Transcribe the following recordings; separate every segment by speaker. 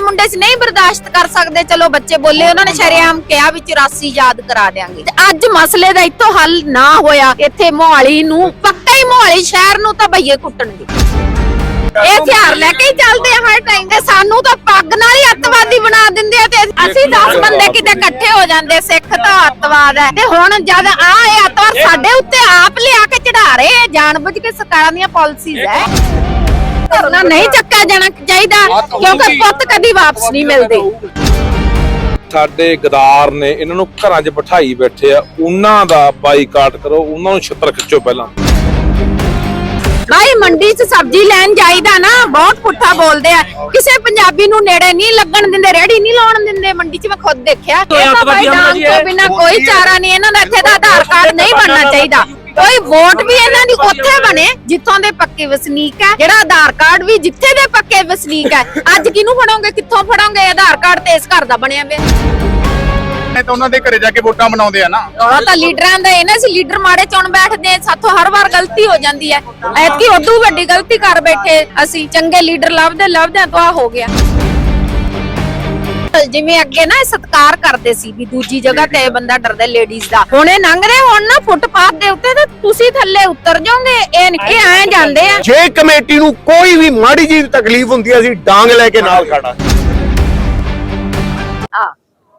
Speaker 1: ਵਾਲੇ ਮੁੰਡੇ ਸੀ ਨਹੀਂ ਬਰਦਾਸ਼ਤ ਕਰ ਸਕਦੇ ਚਲੋ ਬੱਚੇ ਬੋਲੇ ਉਹਨਾਂ ਨੇ ਸ਼ਰੇਆਮ ਕਿਹਾ ਵੀ 84 ਯਾਦ ਕਰਾ ਦੇਾਂਗੇ ਤੇ ਅੱਜ ਮਸਲੇ ਦਾ ਇੱਥੋਂ ਹੱਲ ਨਾ ਹੋਇਆ ਇੱਥੇ ਮੋਹਾਲੀ ਨੂੰ ਪੱਕਾ ਹੀ ਮੋਹਾਲੀ ਸ਼ਹਿਰ ਨੂੰ ਤਾਂ ਭਈਏ ਕੁੱਟਣਗੇ। ਇਹ ਹਥਿਆਰ ਲੈ ਕੇ ਹੀ ਚੱਲਦੇ ਆ ਹਰ ਟਾਈਮ ਤੇ ਸਾਨੂੰ ਤਾਂ ਪੱਗ ਨਾਲ ਹੀ ਅੱਤਵਾਦੀ ਬਣਾ ਦਿੰਦੇ ਆ ਤੇ ਅਸੀਂ 10 ਬੰਦੇ ਕਿਤੇ ਇਕੱਠੇ ਹੋ ਜਾਂਦੇ ਸਿੱਖ ਤਾਂ ਅੱਤਵਾਦ ਹੈ। ਤੇ ਹੁਣ ਜਦ ਆ ਇਹ ਅੱਤਵਾਦ ਸਾਡੇ ਉੱਤੇ ਆਪ ਲਿਆ ਕੇ ਚੜਾ ਰਹੇ ਜਾਣਬੁੱਝ ਕੇ ਸਰਕਾਰਾਂ ਦੀਆਂ ਪਾਲਿਸੀਜ਼ ਹੈ। ਕਰਨਾ ਨਹੀਂ ਚੱਕਿਆ ਜਾਣਾ ਚਾਹੀਦਾ ਕਿਉਂਕਿ ਪੁੱਤ ਕਦੀ ਵਾਪਸ ਨਹੀਂ ਮਿਲਦੇ।
Speaker 2: ਸਾਡੇ ਗਦਾਰ ਨੇ ਇਹਨਾਂ ਨੂੰ ਘਰਾਂ 'ਚ ਬਿਠਾਈ ਬੈਠੇ ਆ ਉਹਨਾਂ ਦਾ ਬਾਈਕਾਟ ਕਰੋ ਉਹਨਾਂ ਨੂੰ ਛਿੱਤਰ ਖਿੱਚੋ ਪਹਿਲਾਂ।
Speaker 1: ਭਾਈ ਮੰਡੀ 'ਚ ਸਬਜ਼ੀ ਲੈਣ ਜਾਈਦਾ ਨਾ ਬਹੁਤ ਪੁੱਠਾ ਬੋਲਦੇ ਆ। ਕਿਸੇ ਪੰਜਾਬੀ ਨੂੰ ਨੇੜੇ ਨਹੀਂ ਲੱਗਣ ਦਿੰਦੇ ਰੇੜੀ ਨਹੀਂ ਲਾਉਣ ਦਿੰਦੇ ਮੰਡੀ 'ਚ ਮੈਂ ਖੁਦ ਦੇਖਿਆ। ਇਹ ਤਾਂ ਭਾਈ ਡਾਂਗ ਤੋਂ ਬਿਨਾ ਕੋਈ ਚਾਰਾ ਨਹੀਂ ਇਹਨਾਂ ਦਾ ਇੱਥੇ ਦਾ ਆਧਾਰ ਕਾਰਡ ਨਹੀਂ ਬਣਨਾ ਚਾਹੀਦਾ। ਕੋਈ ਵੋਟ ਵੀ ਇਹਨਾਂ ਦੀ ਉੱਥੇ ਬਣੇ ਜਿੱਥੋਂ ਦੇ ਪੱਕੇ ਵਸਨੀਕ ਹੈ। ਜਿਹੜਾ ਆਧਾਰ ਕਾਰਡ ਵੀ ਜਿੱਥੇ ਦੇ ਪੱਕੇ ਵਸਨੀਕ ਹੈ। ਅੱਜ ਕਿਹਨੂੰ ਫੜੋਗੇ ਕਿੱਥੋਂ ਫੜੋਗੇ? ਆਧਾਰ ਕਾਰਡ ਤੇ ਇਸ ਘਰ ਦਾ ਬਣਿਆ ਪਿਆ।
Speaker 3: ਨੇ ਤਾਂ ਉਹਨਾਂ ਦੇ ਘਰੇ ਜਾ ਕੇ ਵੋਟਾਂ ਬਣਾਉਂਦੇ ਆ ਨਾ।
Speaker 1: ਉਹ ਤਾਂ ਲੀਡਰਾਂ ਦਾ ਇਹ ਨਾ ਸੀ ਲੀਡਰ ਮਾੜੇ ਚੁਣ ਬੈਠਦੇ ਆ, ਸਾਥੋਂ ਹਰ ਵਾਰ ਗਲਤੀ ਹੋ ਜਾਂਦੀ ਹੈ। ਐਤਕੀ ਉਦੋਂ ਵੱਡੀ ਗਲਤੀ ਕਰ ਬੈਠੇ ਅਸੀਂ ਚੰਗੇ ਲੀਡਰ ਲੱਭਦੇ ਲੱਭਦੇ ਤਾਂ ਆ ਹੋ ਗਿਆ। ਜਿਵੇਂ ਅੱਗੇ ਨਾ ਸਤਕਾਰ ਕਰਦੇ ਸੀ ਵੀ ਦੂਜੀ ਜਗ੍ਹਾ ਤੇ ਬੰਦਾ ਡਰਦਾ ਲੇਡੀਜ਼ ਦਾ। ਹੁਣ ਇਹ ਲੰਘਦੇ ਹੁਣ ਨਾ ਫੁੱਟਪਾਥ ਦੇ ਉੱਤੇ ਤੇ ਤੁਸੀਂ ਥੱਲੇ ਉਤਰ ਜਾਓਗੇ ਇਹ ਨਿੱਕੇ ਐ ਜਾਂਦੇ ਆ।
Speaker 4: ਜੇ ਕਮੇਟੀ ਨੂੰ ਕੋਈ ਵੀ ਮਾੜੀ ਜਿਹੀ ਤਕਲੀਫ ਹੁੰਦੀ ਅਸੀਂ ਡਾਂਗ ਲੈ ਕੇ ਨਾਲ ਖੜਾ
Speaker 1: ਆ।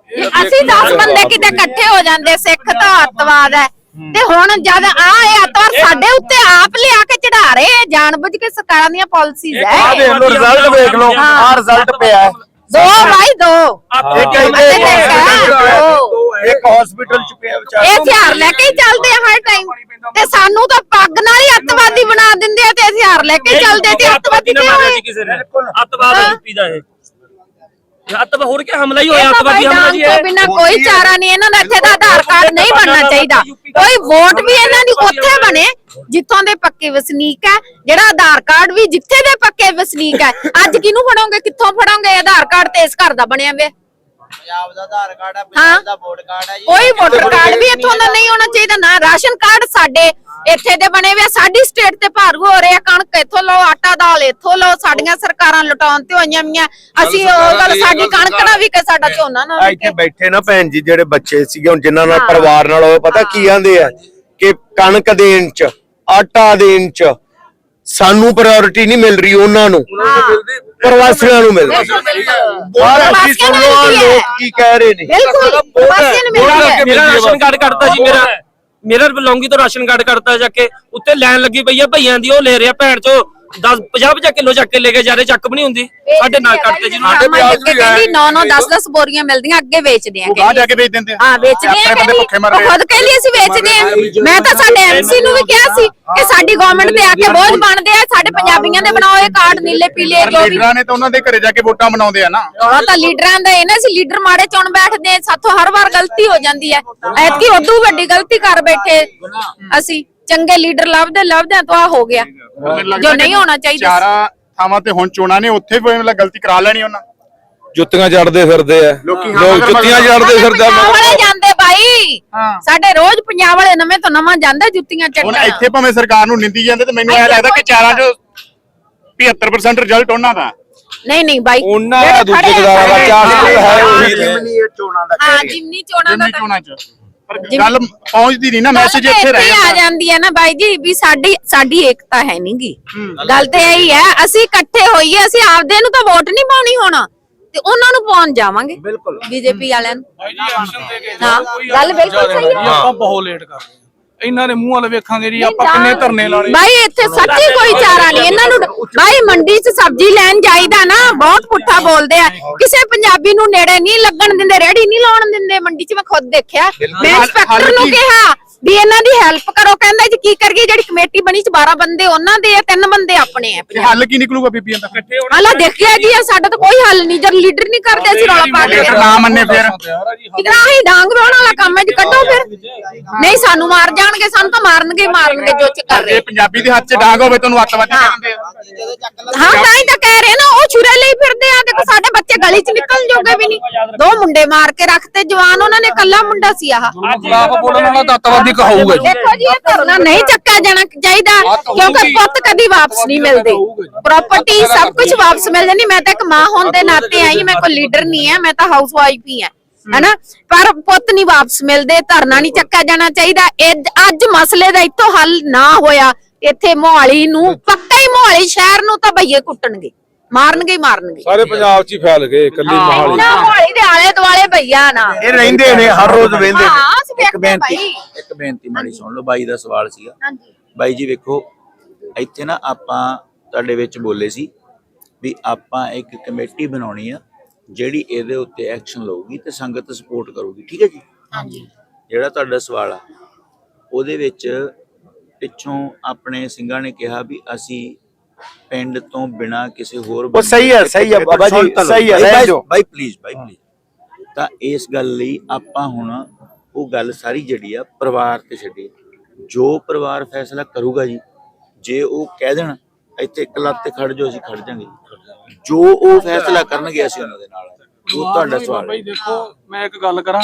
Speaker 1: ਜੇ ਅਸੀਂ 10 ਬੰਦੇ ਕਿਤੇ ਇਕੱਠੇ ਹੋ ਜਾਂਦੇ ਸਿੱਖ ਤਾਂ ਅੱਤਵਾਦ ਹੈ। ਤੇ ਹੁਣ ਜਦ ਆ ਇਹ ਅੱਤਵਾਦ ਸਾਡੇ ਉੱਤੇ ਆਪ ਲਿਆ ਕੇ ਚੜਾ ਰਹੇ ਆ, ਜਾਣਬੁੱਝ ਕੇ ਸਰਕਾਰਾਂ ਦੀਆਂ ਪਾਲਿਸੀਜ਼
Speaker 4: ਆਹ
Speaker 1: ਹੈ।
Speaker 4: ਦੇਖ ਲਓ ਰਿਜ਼ਲਟ ਵੇਖ ਲਓ ਆਹ ਰਿਜ਼ਲਟ ਪਿਆ ਹੈ।
Speaker 1: ਦੋ ਭਾਈ ਦੋ। ਅਤੇ
Speaker 4: ਕਹਿੰਦੇ
Speaker 1: ਦੋ।
Speaker 4: ਇੱਕ ਹਸਪੀਟਲ ਚ ਪਿਆ ਵਿਚਾਰਾ।
Speaker 1: ਇਹ ਹਥਿਆਰ ਲੈ ਕੇ ਹੀ ਚੱਲਦੇ ਆ ਹਰ ਟਾਈਮ ਤੇ ਸਾਨੂੰ ਤਾਂ ਪੱਗ ਨਾਲ ਹੀ ਅੱਤਵਾਦੀ ਬਣਾ ਦਿੰਦੇ ਆ ਤੇ ਹਥਿਆਰ ਲੈ ਕੇ ਚੱਲਦੇ ਤੇ ਅੱਤਵਾਦੀ
Speaker 5: ਨਾ ਮਾਰਿਆ
Speaker 1: ਹੋਏ?
Speaker 5: ਜੀ ਕਿਸੇ ਨੇ। ਅੱਤਵਾਦ ਹੈ। ਯੂਪੀ ਦਾ ਇਹ। ਅੱਤਵਾਦ ਹੋਰ ਕੀ ਹਮਲਾ ਹੀ ਹੋਇਆ ਅੱਤਵਾਦੀ ਹਮਲਾ ਜੀ ਇਹ।
Speaker 1: ਬਿਨਾ ਕੋਈ ਚਾਰਾ ਨਹੀਂ। ਇਹਨਾਂ ਦਾ ਇੱਥੇ ਦਾ ਆਧਾਰ ਕਾਰਡ ਨਹੀਂ ਬਣਨਾ ਚਾਹੀਦਾ। ਕੋਈ ਵੋਟ ਵੀ ਇਹਨਾਂ ਦੀ ਉੱਥੇ ਬਣੇ। ਜਿੱਥੋਂ ਦੇ ਪੱਕੇ ਵਸਨੀਕ ਹੈ ਜਿਹੜਾ ਆਧਾਰ ਕਾਰਡ ਵੀ ਜਿੱਥੇ ਦੇ ਪੱਕੇ ਵਸਨੀਕ ਹੈ ਅੱਜ ਕਿਹਨੂੰ ਫੜੋਗੇ ਕਿੱਥੋਂ ਫੜੋਗੇ ਆਧਾਰ ਕਾਰਡ ਤੇ ਇਸ ਘਰ ਦਾ ਬਣਿਆ ਵੇ
Speaker 6: ਪੰਜਾਬ ਦਾ ਆਧਾਰ ਕਾਰਡ ਹੈ। ਪੰਜਾਬ ਦਾ ਵੋਟ ਕਾਰਡ ਹੈ ਜੀ
Speaker 1: ਕੋਈ ਵੋਟਰ ਕਾਰਡ ਵੀ ਇੱਥੋਂ ਦਾ ਨਹੀਂ ਹੋਣਾ ਚਾਹੀਦਾ ਨਾ ਰਾਸ਼ਨ ਕਾਰਡ ਸਾਡੇ ਇੱਥੇ ਦੇ ਬਣੇ ਹੋਏ। ਸਾਡੀ ਸਟੇਟ ਤੇ ਭਾਰੂ ਹੋ ਰਿਹਾ ਕਣਕ ਇੱਥੋਂ ਲਓ ਆਟਾ ਦਾਲ ਇੱਥੋਂ ਲਓ ਸਾਡੀਆਂ ਸਰਕਾਰਾਂ ਲੁਟਾਉਣ ਤੇ ਹੋਈਆਂ ਮੀਆਂ ਅਸੀਂ ਉਹ ਗੱਲ ਸਾਡੀ ਕਣਕ ਨਾ ਵੀ ਕਿ ਸਾਡਾ ਝੋਨਾ ਨਾ
Speaker 4: ਆ
Speaker 1: ਵਿਕੇ
Speaker 4: ਇੱਥੇ ਬੈਠੇ ਨਾ ਭੈਣ ਜੀ ਜਿਹੜੇ ਬੱਚੇ ਸੀਗੇ ਹੁਣ ਜਿਨ੍ਹਾਂ ਨਾਲ। ਪਰਿਵਾਰ ਨਾਲ ਹੋਏ ਪਤਾ ਕੀ ਆਂਦੇ ਆ ਕਿ ਕਣਕ ਦੇਣ ਚ ਆਟਾ ਦੇਣ ਚ ਸਾਨੂੰ ਪ੍ਰਾਇੋਰਟੀ ਨਹੀਂ ਮਿਲ ਰਹੀ ਉਹਨਾਂ ਨੂੰ। ਪ੍ਰਵਾਸੀਆਂ ਨੂੰ ਮਿਲ ਰਹੀ ਬਾਹਰ ਅਸੀਂ ਸੁਣ ਲਓ ਆਹ। ਲੋਕ ਕੀ ਕਹਿ ਰਹੇ ਨੇ।
Speaker 1: ਬਿਲਕੁਲ ਪ੍ਰਵਾਸੀਆਂ ਨੂੰ ਮਿਲਦੀ ਹੈ।
Speaker 5: ਮੇਰਾ ਰਾਸ਼ਨ ਕਾਰਡ ਕੱਟਦਾ ਜੀ ਮੇਰਾ ਮੇਰਾ ਬਲੌਂਗੀ ਤੋਂ ਰਾਸ਼ਨ ਕਾਰਡ ਕੱਟਦਾ ਜਾ ਕੇ ਉੱਤੇ ਲਾਈਨ ਲੱਗੀ ਪਈ ਆ ਭਈਆਂ ਦੀ ਉਹ ਲੈ ਰਿਹਾ ਭੈਣ ਚੋ। 10 50 50 ਕਿਲੋ ਚੱਕ ਕੇ ਲੈ ਕੇ ਜਾ ਰਹੇ ਚੱਕ ਵੀ ਨਹੀਂ ਹੁੰਦੀ। ਸਾਡੇ ਨਾਲ ਕੱਟਦੇ ਜੀ
Speaker 1: ਸਾਡੇ ਪਿਆਜ਼ ਵੀ ਕਹਿੰਦੀ 9 9 10 10 ਬੋਰੀਆਂ ਮਿਲਦੀਆਂ ਅੱਗੇ ਵੇਚਦੇ ਆ
Speaker 3: ਉਹ ਗਾਹ ਜਾ ਕੇ ਵੇਚ ਦਿੰਦੇ ਆ।
Speaker 1: ਹਾਂ ਵੇਚਦੇ ਆ ਕਹਿੰਦੀ ਖੁਦ ਕਹਿੰਦੀ ਅਸੀਂ ਵੇਚਦੇ ਆ। ਮੈਂ ਤਾਂ ਸਾਡੇ ਐਮਸੀ ਨੂੰ ਵੀ ਕਿਹਾ ਸੀ ਕਿ ਸਾਡੀ ਗਵਰਨਮੈਂਟ ਤੇ ਆ ਕੇ ਬੋਝ ਬਣਦੇ ਆ ਸਾਡੇ ਪੰਜਾਬੀਆਂ ਦੇ ਬਣਾਓ ਇਹ ਕਾਰਡ ਨੀਲੇ ਪੀਲੇ ਜੋ ਵੀ।
Speaker 3: ਲੀਡਰਾਂ ਨੇ ਤਾਂ ਉਹਨਾਂ ਦੇ ਘਰੇ ਜਾ ਕੇ ਵੋਟਾਂ ਬਣਾਉਂਦੇ ਆ ਨਾ।
Speaker 1: ਉਹ ਤਾਂ ਲੀਡਰਾਂ ਦਾ ਇਹ ਨਾ ਸੀ ਲੀਡਰ ਮਾੜੇ ਚੁਣ ਬੈਠਦੇ ਆ, ਸਾਥੋਂ ਹਰ ਵਾਰ ਗਲਤੀ ਹੋ ਜਾਂਦੀ ਹੈ। ਐਤਕੀ ਉਦੋਂ ਵੱਡੀ ਗਲਤੀ ਕਰ ਬੈਠੇ ਅਸੀਂ। ਚੰਗੇ ਲੀਡਰ ਲੱਭਦੇ ਲੱਭਦੇ ਤਾਂ ਆ ਹੋ ਗਿਆ। ਜੋ ਨਹੀਂ ਹੋਣਾ ਚਾਹੀਦਾ
Speaker 3: ਚਾਰਾਂ ਥਾਵਾਂ ਤੇ ਹੁਣ ਚੋਣਾਂ ਨੇ ਉੱਥੇ ਵੀ ਮਤਲਬ ਗਲਤੀ ਕਰਾ ਲੈਣੀ ਉਹਨਾਂ।
Speaker 2: ਜੁੱਤੀਆਂ ਜੜਦੇ ਫਿਰਦੇ ਆ।
Speaker 3: ਲੋਕੀ
Speaker 2: ਜੁੱਤੀਆਂ ਜੜਦੇ ਫਿਰਦੇ ਆ।
Speaker 1: ਪੰਜਾਬ ਵਾਲੇ ਜਾਂਦੇ ਬਾਈ।
Speaker 3: ਹਾਂ।
Speaker 1: ਸਾਡੇ ਰੋਜ਼ ਪੰਜਾਬ ਵਾਲੇ ਨਵੇਂ ਤੋਂ ਨਵਾਂ ਜਾਂਦਾ ਜੁੱਤੀਆਂ
Speaker 3: ਹੁਣ
Speaker 1: ਚੱਟਣ।
Speaker 3: ਇੱਥੇ ਭਾਵੇਂ ਸਰਕਾਰ ਨੂੰ ਨਿੰਦੀ ਜਾਂਦੇ ਤੇ ਮੈਨੂੰ ਐ ਲੱਗਦਾ ਕਿ ਚਾਰਾਂ ਚੋਂ 75% ਰਿਜ਼ਲਟ ਉਹਨਾਂ ਦਾ।
Speaker 1: ਨਹੀਂ ਨਹੀਂ ਬਾਈ।
Speaker 2: ਉਹਨਾਂ
Speaker 1: ਜਿਹੜੇ
Speaker 2: ਦੂਜੇ ਗਦਾਰਾਂ ਦਾ ਹੈ। ਉਹੀ
Speaker 4: ਜਿਮਨੀ ਚੋਣਾਂ ਦਾ
Speaker 1: ਹਾਂ ਜਿਮਨੀ ਚੋਣਾਂ ਦਾ
Speaker 3: ਗੱਲ ਪਹੁੰਚਦੀ ਨਹੀਂ ਨਾ ਮੈਸੇਜ ਇੱਥੇ ਰਹਿ
Speaker 1: ਆ
Speaker 3: ਜਾਂਦਾ।
Speaker 1: ਜਾਂਦੀ ਹੈ ਨਾ ਬਾਈ ਜੀ ਵੀ ਸਾਡੀ ਸਾਡੀ ਏਕਤਾ ਹੈ ਨਹੀਂਗੀ ਗੱਲ ਤੇ ਇਹੀ ਹੈ ਅਸੀਂ ਇਕੱਠੇ ਹੋਈਏ ਅਸੀਂ ਆਪਦੇ ਨੂੰ ਤਾਂ ਵੋਟ ਨਹੀਂ ਪਾਉਣੀ ਹੁਣ। ਤੇ ਉਹਨਾਂ ਨੂੰ ਪਾਉਣ ਜਾਵਾਂਗੇ। ਬਿਲਕੁਲ। ਬੀਜੇਪੀ ਵਾਲਿਆਂ ਨੂੰ। ਹਾਂ ਗੱਲ ਬਿਲਕੁਲ ਸਹੀ ਹੈ।
Speaker 7: ਆਪਾਂ ਬਹੁਤ ਲੇਟ ਕਰ ਰਹੇ ਹਾਂ। ਇਹਨਾਂ ਦੇ ਮੂੰਹ ਵੱਲ ਵੇਖਾਂਗੇ ਜੀ ਆਪਾਂ ਕਿੰਨੇ ਧਰਨੇ ਲਾਣੇ
Speaker 1: ਬਾਈ ਇੱਥੇ ਸੱਚੀ ਕੋਈ ਚਾਰਾ ਨਹੀਂ। ਇਹਨਾਂ ਨੂੰ ਬਾਈ ਮੰਡੀ 'ਚ ਸਬਜ਼ੀ ਲੈਣ ਜਾਈਦਾ ਨਾ ਬਹੁਤ ਪੁੱਠਾ ਬੋਲਦੇ ਆ। ਕਿਸੇ ਪੰਜਾਬੀ ਨੂੰ ਨੇੜੇ ਨਹੀਂ ਲੱਗਣ ਦਿੰਦੇ ਰੇੜੀ ਨਹੀਂ ਲਾਉਣ ਦਿੰਦੇ। ਮੰਡੀ 'ਚ ਮੈਂ ਖੁਦ ਦੇਖਿਆ। ਮੈਂ ਇੰਸਪੈਕਟਰ ਨੂੰ? ਕਿਹਾ ਵੀ ਇਹਨਾਂ ਦੀ ਹੈਲਪ ਕਰੋ। ਕਹਿੰਦਾ ਜੀ ਕੀ ਕਰੀਏ? ਜਿਹੜੀ ਕਮੇਟੀ ਬਣੀ ਚ 12 ਬੰਦੇ ਉਹਨਾਂ ਦੇ ਆ ਤਿੰਨ ਬੰਦੇ ਆਪਣੇ ਆ।
Speaker 3: ਹੱਲ ਕੀ ਨਿਕਲੂਗਾ ਬੀਬੀਆਂ ਦਾ?
Speaker 1: ਹਾਲਾ ਦੇਖਿਆ ਜੀ ਸਾਡਾ ਤਾਂ ਕੋਈ ਹੱਲ ਨਹੀਂ। ਜਦ ਲੀਡਰ ਨਹੀਂ ਕਰਦੇ ਅਸੀਂ ਰੌਲਾ ਪਾ ਕੇ
Speaker 3: ਨਾ ਮੰਨੇ ਫਿਰ।
Speaker 1: ਕਿਦਾਂ ਹੀ ਡਾਂਗ ਵਾਉਣ ਵਾਲਾ ਕੰਮ ਹੈ ਜੀ ਕੱਢੋ ਫਿਰ। ਨਹੀਂ ਸਾਨੂੰ ਮਾਰ ਜਾਣਗੇ ਸਾਨੂੰ ਤਾਂ ਮਾਰਨਗੇ ਮਾਰਨਗੇ ਜੋ ਚ ਕਰ
Speaker 3: ਜੇ
Speaker 1: ਰਹੇ।
Speaker 3: ਪੰਜਾਬੀ ਦੇ ਹੱਥ 'ਚ ਡਾਂਗ ਹੋਵੇ ਤੁਹਾਨੂੰ ਅੱਤਵਾਦੀ ਕਹਿੰਦੇ ਆ।
Speaker 1: ਹਾਂ ਤਾਂ ਹੀ ਤਾਂ ਕਹਿ ਰਹੇ ਨਾ ਉਹ ਛੁਰੇ ਲਈ ਫਿਰਦੇ ਆ। ਦੇਖੋ ਸਾਡੇ ਬੱਚੇ ਮੋਹਾਲੀ ਚ ਨਿਕਲਣ ਜੋਗੇ ਵੀ ਨਹੀਂ। ਦੋ ਮੁੰਡੇ ਮਾਰ ਕੇ ਰੱਖਤੇ ਜਵਾਨ ਉਹਨਾਂ ਨੇ ਕੱਲਾ ਮੁੰਡਾ ਸੀ ਆਹ।
Speaker 7: ਖਿਲਾਫ ਬੋਲਣ ਵਾਲਾ ਦੱਤਵਾਦੀ ਕਹਾਊਗਾ ਜੀ।
Speaker 1: ਦੇਖੋ ਜੀ ਇਹ ਧਰਨਾ ਨਹੀਂ ਚੱਕਿਆ ਜਾਣਾ ਚਾਹੀਦਾ ਕਿਉਂਕਿ ਪੁੱਤ ਕਦੀ ਵਾਪਸ ਨਹੀਂ ਮਿਲਦੇ। ਪ੍ਰਾਪਰਟੀ ਸਭ ਕੁਝ ਵਾਪਸ ਮਿਲ ਜਾਂਦੀ। ਮੈਂ ਤਾਂ ਇੱਕ ਮਾਂ ਹੋਣ ਦੇ ਨਾਤੇ ਆਈ ਮੈਂ ਕੋਈ ਲੀਡਰ ਨਹੀਂ ਹੈ ਮੈਂ ਤਾਂ ਹਾਊਸ ਵਾਈਫ ਹੀ ਹਾਂ ਹੈਨਾ? ਪਰ ਪੁੱਤ ਨਹੀਂ ਵਾਪਸ ਮਿਲਦੇ ਧਰਨਾ ਨਹੀਂ ਚੱਕਿਆ ਜਾਣਾ ਚਾਹੀਦਾ। ਇਹ- ਅੱਜ ਮਸਲੇ ਦਾ ਇੱਥੋਂ ਹੱਲ ਨਾ ਹੋਇਆ ਇੱਥੇ ਮੋਹਾਲੀ ਨੂੰ ਪੱਕਾ ਹੀ ਮੋਹਾਲੀ ਸ਼ਹਿਰ ਨੂੰ ਤਾਂ ਭਈਏ ਕੁੱਟਣਗੇ। ਮਾਰਨਗੇ ਹੀ ਮਾਰਨਗੇ।
Speaker 2: ਸਾਰੇ ਪੰਜਾਬ 'ਚ ਹੀ ਫੈਲ ਗਏ ਇਕੱਲੀ ਮਹਾਲੀ।
Speaker 1: ਇੰਨਾ ਮੋਹਾਲੀ ਦੇ ਆਲੇ ਦੁਆਲੇ ਭਈਆ ਨਾ।
Speaker 4: ਇਹ ਰਹਿੰਦੇ ਨੇ ਹਰ ਰੋਜ਼ ਵੇਂਦੇ ਨੇ।
Speaker 6: ਇੱਕ ਬੇਨਤੀ
Speaker 1: ਭਾਈ।
Speaker 6: ਇੱਕ ਬੇਨਤੀ ਮਾੜੀ ਸੁਣ ਲਓ ਬਾਈ ਦਾ ਸਵਾਲ ਸੀਗਾ।
Speaker 1: ਹਾਂਜੀ।
Speaker 6: ਬਾਈ ਜੀ ਵੇਖੋ ਇੱਥੇ ਨਾ ਆਪਾਂ ਤੁਹਾਡੇ ਵਿੱਚ ਬੋਲੇ ਸੀ ਵੀ ਆਪਾਂ ਇੱਕ ਕਮੇਟੀ ਬਣਾਉਣੀ ਆ ਜਿਹੜੀ ਇਹਦੇ ਉੱਤੇ ਐਕਸ਼ਨ ਲਊਗੀ ਤੇ ਸੰਗਤ ਸਪੋਰਟ ਕਰੂਗੀ ਠੀਕ ਹੈ ਜੀ?
Speaker 1: ਹਾਂਜੀ।
Speaker 6: ਜਿਹੜਾ ਤੁਹਾਡਾ ਸਵਾਲ ਆ ਉਹਦੇ ਵਿੱਚ ਪਿੱਛੋਂ ਆਪਣੇ ਸਿੰਘਾਂ ਨੇ ਕਿਹਾ ਵੀ ਅਸੀਂ ਪਿੰਡ ਤੋਂ ਬਿਨਾ ਕਿਸੇ ਹੋਰ
Speaker 4: ਉਹ ਸਹੀ ਹੈ, ਸਹੀ ਹੈ, ਬਾਬਾ ਜੀ, ਸਹੀ ਹੈ, ਰਹਿਣ ਦਿਓ।
Speaker 6: ਬਾਈ ਪਲੀਜ਼ ਬਾਈ ਪਲੀਜ਼ ਤਾਂ ਇਸ ਗੱਲ ਲਈ ਆਪਾਂ ਹੁਣ ਉਹ ਗੱਲ ਸਾਰੀ ਜਿਹੜੀ ਆ ਪਰਿਵਾਰ ਤੇ ਛੱਡੀ। ਜੋ ਪਰਿਵਾਰ ਫੈਸਲਾ ਕਰੂਗਾ ਜੀ ਜੇ ਉਹ ਕਹਿ ਦੇਣ ਇੱਥੇ ਇੱਕ ਲੱਤ ਤੇ ਖੜ ਜਾਓ ਅਸੀਂ ਖੜ ਜਾਾਂਗੇ ਜੋ। ਉਹ ਫੈਸਲਾ ਕਰਨਗੇ ਅਸੀਂ ਉਹਨਾਂ ਦੇ ਨਾਲ। ਉਹ ਤੁਹਾਡਾ ਸਵਾਲ ਹੈ
Speaker 7: ਬਾਈ ਦੇਖੋ ਮੈਂ ਇੱਕ ਗੱਲ ਕਰਾਂ।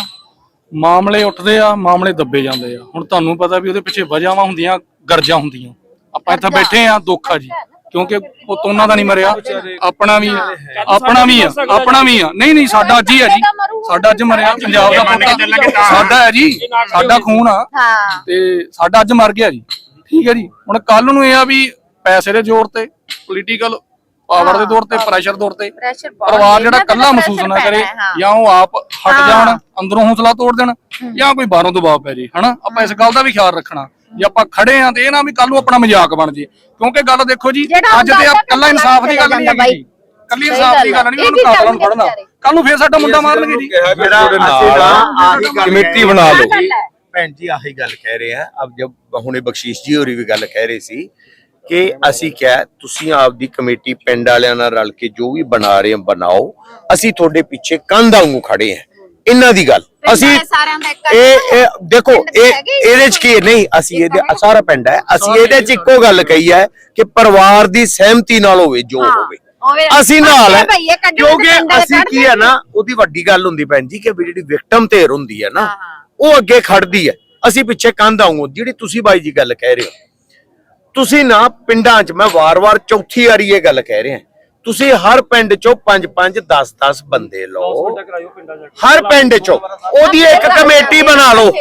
Speaker 7: ਮਾਮਲੇ ਉੱਠਦੇ ਆ ਮਾਮਲੇ ਦੱਬੇ ਜਾਂਦੇ ਆ। ਹੁਣ ਤੁਹਾਨੂੰ ਪਤਾ ਵੀ ਉਹਦੇ ਪਿੱਛੇ ਵਜ੍ਹਾਵਾਂ ਹੁੰਦੀਆਂ ਗਰਜਾਂ ਹੁੰਦੀਆਂ। ਆਪਾਂ ਇੱਥੇ ਬੈਠੇ ਆ ਦੁੱਖ ਆ ਜੀ। ਕਿਉਂਕਿ ਉਹ ਤੋਨਾਂ ਦਾ ਨਹੀਂ ਮਰਿਆ। ਆਪਣਾ ਵੀ ਆਪਣਾ ਵੀ ਆ ਆਪਣਾ ਵੀ ਆ। ਨਹੀਂ ਨਹੀਂ ਸਾਡਾ ਅੱਜ ਹੀ ਆ ਜੀ। ਸਾਡਾ ਅੱਜ ਮਰਿਆ ਪੰਜਾਬ ਦਾ ਪੁੱਤ। ਸਾਡਾ ਹੈ ਜੀ। ਸਾਡਾ ਖੂਨ ਆ।
Speaker 1: ਹਾਂ।
Speaker 7: ਤੇ ਸਾਡਾ ਅੱਜ ਮਰ ਗਿਆ ਜੀ। ਠੀਕ ਹੈ ਜੀ। ਹੁਣ ਕੱਲ ਨੂੰ ਇਹ ਆ ਵੀ ਪੈਸੇ ਦੇ ਜ਼ੋਰ ਤੇ ਪੋਲੀਟੀਕਲ ਪਾਵਰ ਦੇ ਦੌਰ ਤੇ ਪ੍ਰੈਸ਼ਰ ਦੌਰ ਤੇ।
Speaker 1: ਪ੍ਰੈਸ਼ਰ
Speaker 7: ਪਰਿਵਾਰ ਜਿਹੜਾ ਕੱਲਾ ਮਹਿਸੂਸ ਨਾ ਕਰੇ। ਜਾਂ ਉਹ ਆਪ ਹਟ। ਜਾਣ ਅੰਦਰੋਂ ਹੌਸਲਾ ਤੋੜ ਦੇਣ ਜਾਂ ਕੋਈ ਬਾਹਰੋਂ ਦਬਾਅ ਪੈ ਜੇ ਹਨਾ? ਆਪਾਂ ਇਸ ਗੱਲ ਦਾ ਵੀ ਖਿਆਲ ਰੱਖਣਾ। ਜੇ ਆਪਾਂ ਖੜੇ ਆਂ ਤੇ ਇਹ ਨਾ ਵੀ ਕੱਲ ਨੂੰ ਆਪਣਾ ਮਜ਼ਾਕ ਬਣ ਜੇ। ਕਿਉਂਕਿ ਗੱਲ ਦੇਖੋ ਜੀ ਅੱਜ ਤੇ
Speaker 1: ਹੁੰਦਾ
Speaker 7: ਆ ਕੱਲਾ ਇਨਸਾਫ ਦੀ ਗੱਲ ਨਹੀਂ। ਹੈਗੀ ਕੱਲੀ ਇਨਸਾਫ ਦੀ
Speaker 1: ਗੱਲ
Speaker 7: ਨਹੀਂ ਉਹਨੂੰ ਕਾਤਲਾਂ ਨੂੰ ਫੜਨਾ? ਕੱਲ ਨੂੰ ਫੇਰ ਸਾਡਾ ਮੁੰਡਾ ਮਾਰਨਗੇ ਜੀ।
Speaker 2: ਕਮੇਟੀ
Speaker 4: ਕਹਿ
Speaker 2: ਬਣਾ ਲਓ।
Speaker 4: ਭੈਣ ਜੀ ਆਹੀ ਗੱਲ ਕਹਿ ਰਹੇ। ਆ ਅਬ ਜਬ ਹੁਣੇ ਬਖਸ਼ੀਸ਼ ਜੀ ਹੋਰੀ ਵੀ ਗੱਲ ਕਹਿ ਰਹੇ ਸੀ ਕਿ ਅਸੀਂ ਕਿਹਾ ਤੁਸੀਂ ਆਪਦੀ ਕਮੇਟੀ ਪਿੰਡ ਵਾਲਿਆਂ ਨਾਲ ਰਲ ਕੇ ਜੋ ਵੀ ਬਣਾ ਰਹੇ ਹੋ ਬਣਾਓ। ਅਸੀਂ ਤੁਹਾਡੇ ਪਿੱਛੇ ਕੰਧ ਵਾਂਗੂ ਖੜੇ ਆ ਇਹਨਾਂ ਦੀ ਗੱਲ। ਅਸੀਂ ਇਹ ਇਹ ਦੇਖੋ ਇਹ ਇਹਦੇ ਚ ਕੀ? ਨਹੀਂ ਅਸੀਂ ਇਹਦੇ ਸਾਰਾ ਪਿੰਡ ਹੈ। ਅਸੀਂ ਇਹਦੇ ਚ ਇੱਕੋ ਗੱਲ ਕਹੀ ਹੈ ਕਿ ਪਰਿਵਾਰ ਦੀ ਸਹਿਮਤੀ ਨਾਲ ਹੋਵੇ ਜੋ ਹੋਵੇ। ਅਸੀਂ ਨਾਲ ਹੈ। ਕਿਉਂਕਿ ਅਸੀਂ ਕੀ ਹੈ ਨਾ। ਉਹਦੀ ਵੱਡੀ ਗੱਲ ਹੁੰਦੀ ਭੈਣ ਜੀ ਕਿ ਜਿਹੜੀ ਵਿਕਟਮ ਧਿਰ ਹੁੰਦੀ ਹੈ ਨਾ। ਉਹ ਅੱਗੇ ਖੜਦੀ ਹੈ। ਅਸੀਂ ਪਿੱਛੇ ਕੰਧ ਆਉਂਗੇ ਜਿਹੜੀ ਤੁਸੀਂ ਬਾਈ ਜੀ ਗੱਲ ਕਹਿ ਰਹੇ ਹੋ। ਤੁਸੀਂ ਨਾ ਪਿੰਡਾਂ 'ਚ ਮੈਂ ਵਾਰ-ਵਾਰ ਚੌਥੀ ਵਾਰੀ ਇਹ ਗੱਲ ਕਹਿ ਰਿਹਾ। ਤੁਸੀਂ ਹਰ ਪਿੰਡ 'ਚੋਂ 5-5 10-10 ਬੰਦੇ ਲਓ। ਹਰ ਪਿੰਡ 'ਚੋਂ। ਉਹਦੀ ਇੱਕ ਕਮੇਟੀ ਬਣਾ ਲਓ।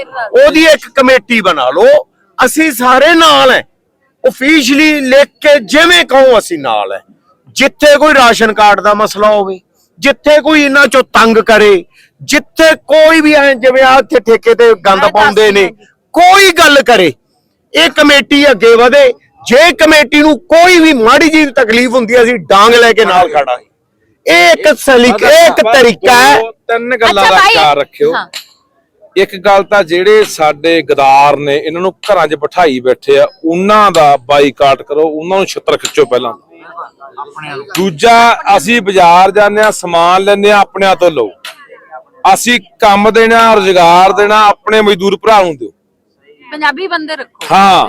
Speaker 4: ਉਹਦੀ ਇੱਕ ਕਮੇਟੀ ਬਣਾ ਲਓ। ਅਸੀਂ ਸਾਰੇ ਨਾਲ ਹੈ ਅਫੀਸ਼ੀਅਲੀ ਲਿਖ ਕੇ ਜਿਵੇਂ ਕਹੋ ਅਸੀਂ ਨਾਲ ਹੈ ਜਿੱਥੇ ਕੋਈ ਰਾਸ਼ਨ ਕਾਰਡ ਦਾ ਮਸਲਾ ਹੋਵੇ ਜਿੱਥੇ ਕੋਈ ਇਹਨਾਂ 'ਚੋਂ ਤੰਗ ਕਰੇ ਜਿੱਥੇ ਕੋਈ ਵੀ ਐ ਜਿਵੇਂ ਆ ਇੱਥੇ ਠੇਕੇ ਤੇ ਗੰਦ ਪਾਉਂਦੇ ਨੇ ਕੋਈ ਗੱਲ ਕਰੇ। ਇਹ ਕਮੇਟੀ ਅੱਗੇ ਵਧੇ। ਜੇ ਕਮੇਟੀ ਨੂੰ ਕੋਈ ਵੀ ਮਾੜੀ ਜਿਹੀ ਤਕਲੀਫ ਹੁੰਦੀ ਹੈ, ਅਸੀਂ ਡਾਂਗ ਲੈ ਕੇ ਨਾਲ ਖੜਾਂਗੇ ਇਹ ਇੱਕ ਸਲੀਕ ਇਹ ਇੱਕ ਤਰੀਕਾ ਹੈ।
Speaker 2: ਤਿੰਨ ਗੱਲਾਂ ਦਾ ਖਿਆਲ ਰੱਖਿਓ। ਇੱਕ ਗੱਲ ਤਾਂ ਜਿਹੜੇ ਸਾਡੇ ਗਦਾਰ ਨੇ ਇਹਨਾਂ ਨੂੰ ਘਰਾਂ 'ਚ ਬਿਠਾਈ ਬੈਠੇ ਆ ਉਹਨਾਂ ਦਾ ਬਾਈਕਾਟ ਕਰੋ ਉਹਨਾਂ ਨੂੰ ਛਿੱਤਰ ਖਿੱਚੋ ਪਹਿਲਾਂ। ਦੂਜਾ ਅਸੀਂ ਬਾਜ਼ਾਰ ਜਾਂਦੇ ਆ ਸਮਾਨ ਲੈਂਦੇ ਆ ਆਪਣਿਆਂ ਤੋਂ ਲਓ। ਅਸੀਂ ਕੰਮ ਦੇਣਾ ਰੁਜ਼ਗਾਰ ਦੇਣਾ ਆਪਣੇ ਮਜ਼ਦੂਰ ਭਰਾ ਨੂੰ ਦਿਓ।
Speaker 1: ਪੰਜਾਬੀ ਬੰਦੇ ਰੱਖੋ।
Speaker 2: ਹਾਂ।